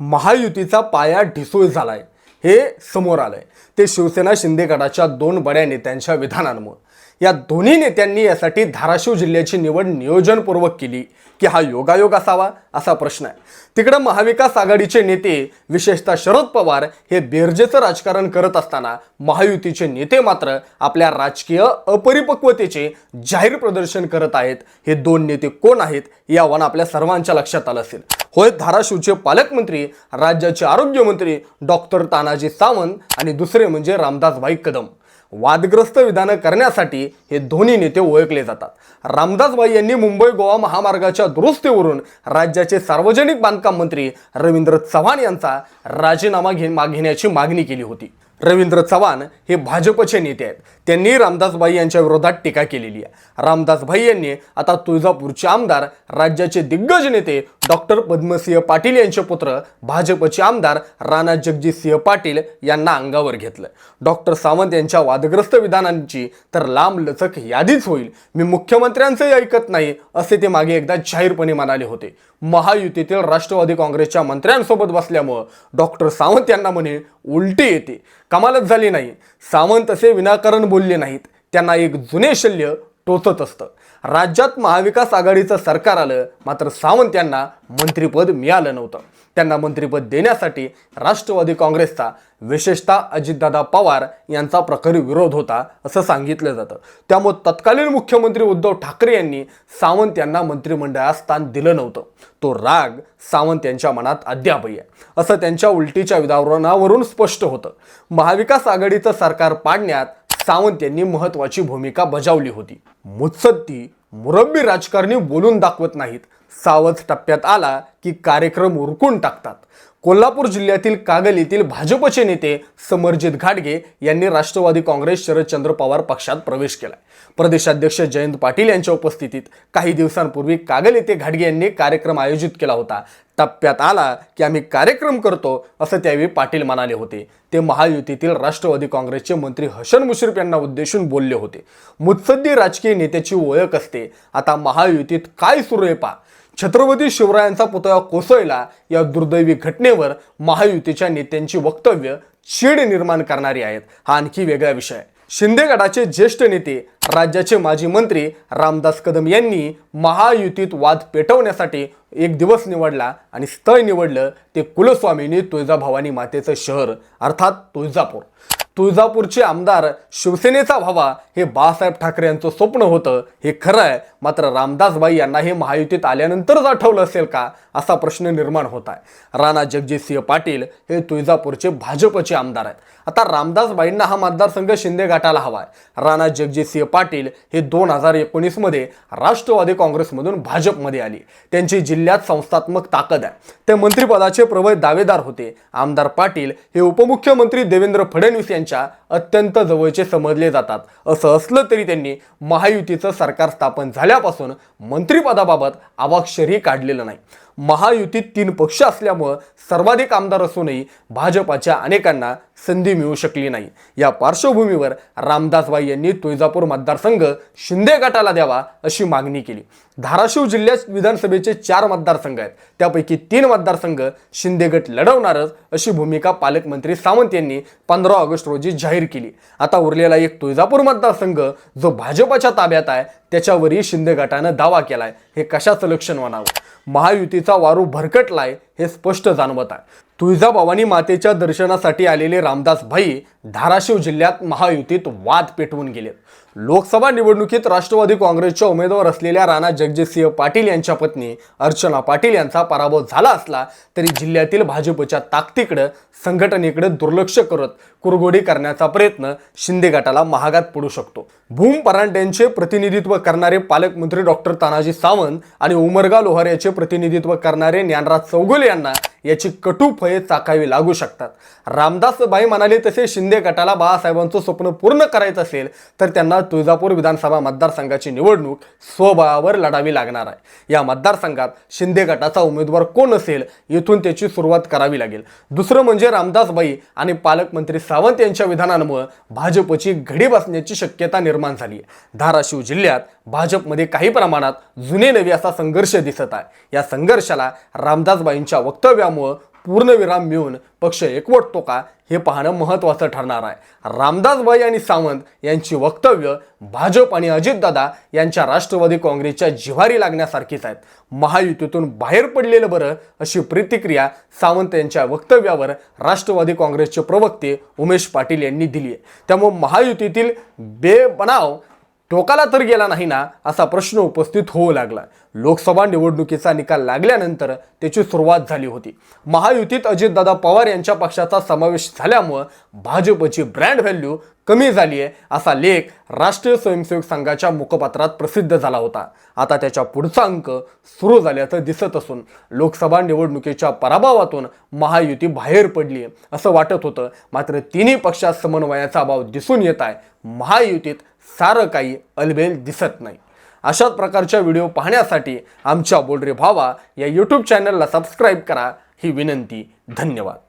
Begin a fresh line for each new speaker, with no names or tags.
महायुतीचा पाया ढिसूळ झालाय. हे समोर आलंय. ते शिवसेना शिंदे गटाच्या दोन बड्या नेत्यांच्या विधानांमुळे. या दोन्ही नेत्यांनी यासाठी धाराशिव जिल्ह्याची निवड नियोजनपूर्वक केली की हा योगायोग असावा असा प्रश्न आहे. तिकडं महाविकास आघाडीचे नेते विशेषतः शरद पवार हे बेरजेचं राजकारण करत असताना महायुतीचे नेते मात्र आपल्या राजकीय अपरिपक्वतेचे जाहीर प्रदर्शन करत आहेत. हे दोन नेते कोण आहेत यावर आपल्या सर्वांच्या लक्षात आलं असेल. होय धाराशिवचे पालकमंत्री राज्याचे आरोग्यमंत्री डॉक्टर तानाजी सावंत आणि दुसरे म्हणजे रामदासभाई कदम. वादग्रस्त विधानं करण्यासाठी हे दोन्ही नेते ओळखले जातात. रामदासबाई यांनी मुंबई गोवा महामार्गाच्या दुरुस्तीवरून राज्याचे सार्वजनिक बांधकाम मंत्री रवींद्र चव्हाण यांचा राजीनामा घे मा- घेण्याची मागणी केली होती. रवींद्र चव्हाण हे भाजपचे नेते आहेत. त्यांनी रामदासबाई यांच्या विरोधात टीका केलेली आहे. रामदासभाई यांनी आता तुळजापूरचे आमदार राज्याचे दिग्गज नेते डॉक्टर पद्मसिंह पाटील यांचे पुत्र भाजपचे आमदार राणा जगजितसिंह पाटील यांना अंगावर घेतलं. डॉक्टर सावंत यांच्या वादग्रस्त विधानांची तर लांब लचक यादीच होईल. मी मुख्यमंत्र्यांचंही ऐकत नाही असे ते मागे एकदा जाहीरपणे म्हणाले होते. महायुतीतील राष्ट्रवादी काँग्रेसच्या मंत्र्यांसोबत बसल्यामुळं डॉक्टर सावंत यांना म्हणे उलटी येते. कमालच झाली नाही. सावंत असे विनाकारण बोलले नाहीत. त्यांना एक जुने शल्य टोचत असतं. राज्यात महाविकास आघाडीचं सरकार आलं मात्र सावंत यांना मंत्रिपद मिळालं नव्हतं. त्यांना मंत्रिपद देण्यासाठी राष्ट्रवादी काँग्रेसचा विशेषतः अजितदादा पवार यांचा प्रखर विरोध होता असं सांगितलं जातं. त्यामुळे तत्कालीन मुख्यमंत्री उद्धव ठाकरे यांनी सावंत यांना मंत्रिमंडळात स्थान दिलं नव्हतं. तो राग सावंत यांच्या मनात अद्यापही आहे असं त्यांच्या उलटीच्या विधावरणावरून स्पष्ट होतं. महाविकास आघाडीचं सरकार पाडण्यात सावंत यांनी महत्त्वाची भूमिका बजावली होती. मुत्सद्दी मुरब्बी राजकारणी बोलून दाखवत नाहीत. सावध टप्प्यात आला की कार्यक्रम उरकून टाकतात. कोल्हापूर जिल्ह्यातील कागल येथील भाजपचे नेते समरजित घाटगे यांनी राष्ट्रवादी काँग्रेस शरदचंद्र पवार पक्षात प्रवेश केलाय. प्रदेशाध्यक्ष जयंत पाटील यांच्या उपस्थितीत काही दिवसांपूर्वी कागल येथे घाटगे यांनी कार्यक्रम आयोजित केला होता. टप्प्यात आला की आम्ही कार्यक्रम करतो असं त्यावेळी पाटील म्हणाले होते. ते महायुतीतील राष्ट्रवादी काँग्रेसचे मंत्री हसन मुश्रीफ यांना उद्देशून बोलले होते. मुत्सद्दी राजकीय नेत्याची ओळख असते. आता महायुतीत काय सुरू आहे पा छत्रपती शिवरायांचा पुतळा कोसळला या दुर्दैवी घटनेवर महायुतीच्या नेत्यांची वक्तव्य चीड निर्माण करणारी आहेत. हा आणखी वेगळा विषय. शिंदे गटाचे ज्येष्ठ नेते राज्याचे माजी मंत्री रामदास कदम यांनी महायुतीत वाद पेटवण्यासाठी एक दिवस निवडला आणि स्थळ निवडलं ते कुलस्वामिनी तुळजाभवानी मातेचं शहर अर्थात तुळजापूर. तुळजापूरचे आमदार शिवसेनेचा व्हावा हे बाळासाहेब ठाकरे यांचं स्वप्न होतं हे खरं आहे. मात्र रामदासबाई यांना हे महायुतीत आल्यानंतरच आठवलं असेल का असा प्रश्न निर्माण होत आहे. राणा जगजितसिंह पाटील हे तुळजापूरचे भाजपचे आमदार आहेत. आता रामदासबाईंना हा मतदारसंघ शिंदे गटाला हवा आहे. राणा जगजितसिंह पाटील हे दोन हजार एकोणीसमध्ये राष्ट्रवादी काँग्रेसमधून भाजपमध्ये आली. त्यांची जिल्ह्यात संस्थात्मक ताकद आहे. ते मंत्रिपदाचे प्रबळ दावेदार होते. आमदार पाटील हे उपमुख्यमंत्री देवेंद्र फडणवीस यांचे यांच्या अत्यंत जवळचे समजले जातात. असं असलं तरी त्यांनी महायुतीचं सरकार स्थापन झाल्यापासून मंत्रिपदाबाबत अवाक्षरही काढलेलं नाही. महायुतीत तीन पक्ष असल्यामुळं सर्वाधिक आमदार असूनही भाजपाच्या अनेकांना संधी मिळू शकली नाही. या पार्श्वभूमीवर रामदासबाई यांनी तुळजापूर मतदारसंघ शिंदे गटाला द्यावा अशी मागणी केली. धाराशिव जिल्ह्यात विधानसभेचे चार मतदारसंघ आहेत. त्यापैकी तीन मतदारसंघ शिंदे गट लढवणारच अशी भूमिका पालकमंत्री सावंत यांनी पंधरा ऑगस्ट रोजी जाहीर केली. आता उरलेला एक तुळजापूर मतदारसंघ जो भाजपच्या ताब्यात आहे त्याच्यावरही शिंदे गटानं दावा केलाय. हे कशाचं लक्षण म्हणावं? महायुतीचं वारू भरकटलाय हे स्पष्ट जाणवत आहे. तुळजाभवानी मातेच्या दर्शनासाठी आलेले रामदास भाई धाराशिव जिल्ह्यात महायुतीत वाद पेटवून गेलेत लोकसभा निवडणुकीत राष्ट्रवादी काँग्रेसच्या उमेदवार असलेल्या राणा जगजितसिंह पाटील यांच्या पत्नी अर्चना पाटील यांचा पराभव झाला असला तरी जिल्ह्यातील भाजपच्या ताकदीकडं संघटनेकडे दुर्लक्ष करत कुरघोडी करण्याचा प्रयत्न शिंदे गटाला महागात पडू शकतो. भूम परांड्यांचे प्रतिनिधित्व करणारे पालकमंत्री डॉक्टर तानाजी सावंत आणि उमरगा लोहार याचे प्रतिनिधित्व करणारे ज्ञानराज चौगुले यांना याची कटू फळे चाकावी लागू शकतात. रामदास बाई म्हणाले तसे शिंदे गटाला बाळासाहेबांचं स्वप्न पूर्ण करायचं असेल तर त्यांना तुळजापूर विधानसभा मतदारसंघाची निवडणूक स्वबळावर लढावी लागणार आहे. या मतदारसंघात शिंदे गटाचा उमेदवार कोण असेल येथून त्याची सुरुवात करावी लागेल. दुसरं म्हणजे रामदासबाई आणि पालकमंत्री सावंत यांच्या विधानांमुळे भाजपची घडी बसण्याची शक्यता निर्माण झाली आहे धाराशिव जिल्ह्यात भाजपमध्ये काही प्रमाणात जुने नवे असा संघर्ष दिसत आहे. या संघर्षाला रामदासबाईंच्या वक्तव्या वक्तव्यामुळं पूर्णविराम मिळून पक्ष एकवटतो का हे पाहणं महत्त्वाचं ठरणार आहे. रामदासबाई आणि सावंत यांची वक्तव्य भाजप आणि अजितदादा यांच्या राष्ट्रवादी काँग्रेसच्या जिव्हारी लागण्यासारखीच आहेत. महायुतीतून बाहेर पडलेलं बरं अशी प्रतिक्रिया सावंत यांच्या वक्तव्यावर राष्ट्रवादी काँग्रेसचे प्रवक्ते उमेश पाटील यांनी दिली आहे. त्यामुळे महायुतीतील बेबनाव टोकाला तर गेला नाही ना असा प्रश्न उपस्थित होऊ लागला. लोकसभा निवडणुकीचा निकाल लागल्यानंतर त्याची सुरुवात झाली होती. महायुतीत अजितदादा पवार यांच्या पक्षाचा समावेश झाल्यामुळं भाजपची ब्रँड व्हॅल्यू कमी झाली आहे असा लेख राष्ट्रीय स्वयंसेवक संघाच्या मुखपत्रात प्रसिद्ध झाला होता. आता त्याच्या पुढचा अंक सुरू झाल्याचं दिसत असून लोकसभा निवडणुकीच्या पराभवातून महायुती बाहेर पडली आहे असं वाटत होतं. मात्र तिन्ही पक्षात समन्वयाचा अभाव दिसून येत आहे. महायुतीत सारं काही अलबेल दिसत नाही. अशाच प्रकारच्या व्हिडिओ पाहण्यासाठी आमच्या बोलरे भावा या यूट्यूब चॅनलला सबस्क्राईब करा. ही विनंती. धन्यवाद.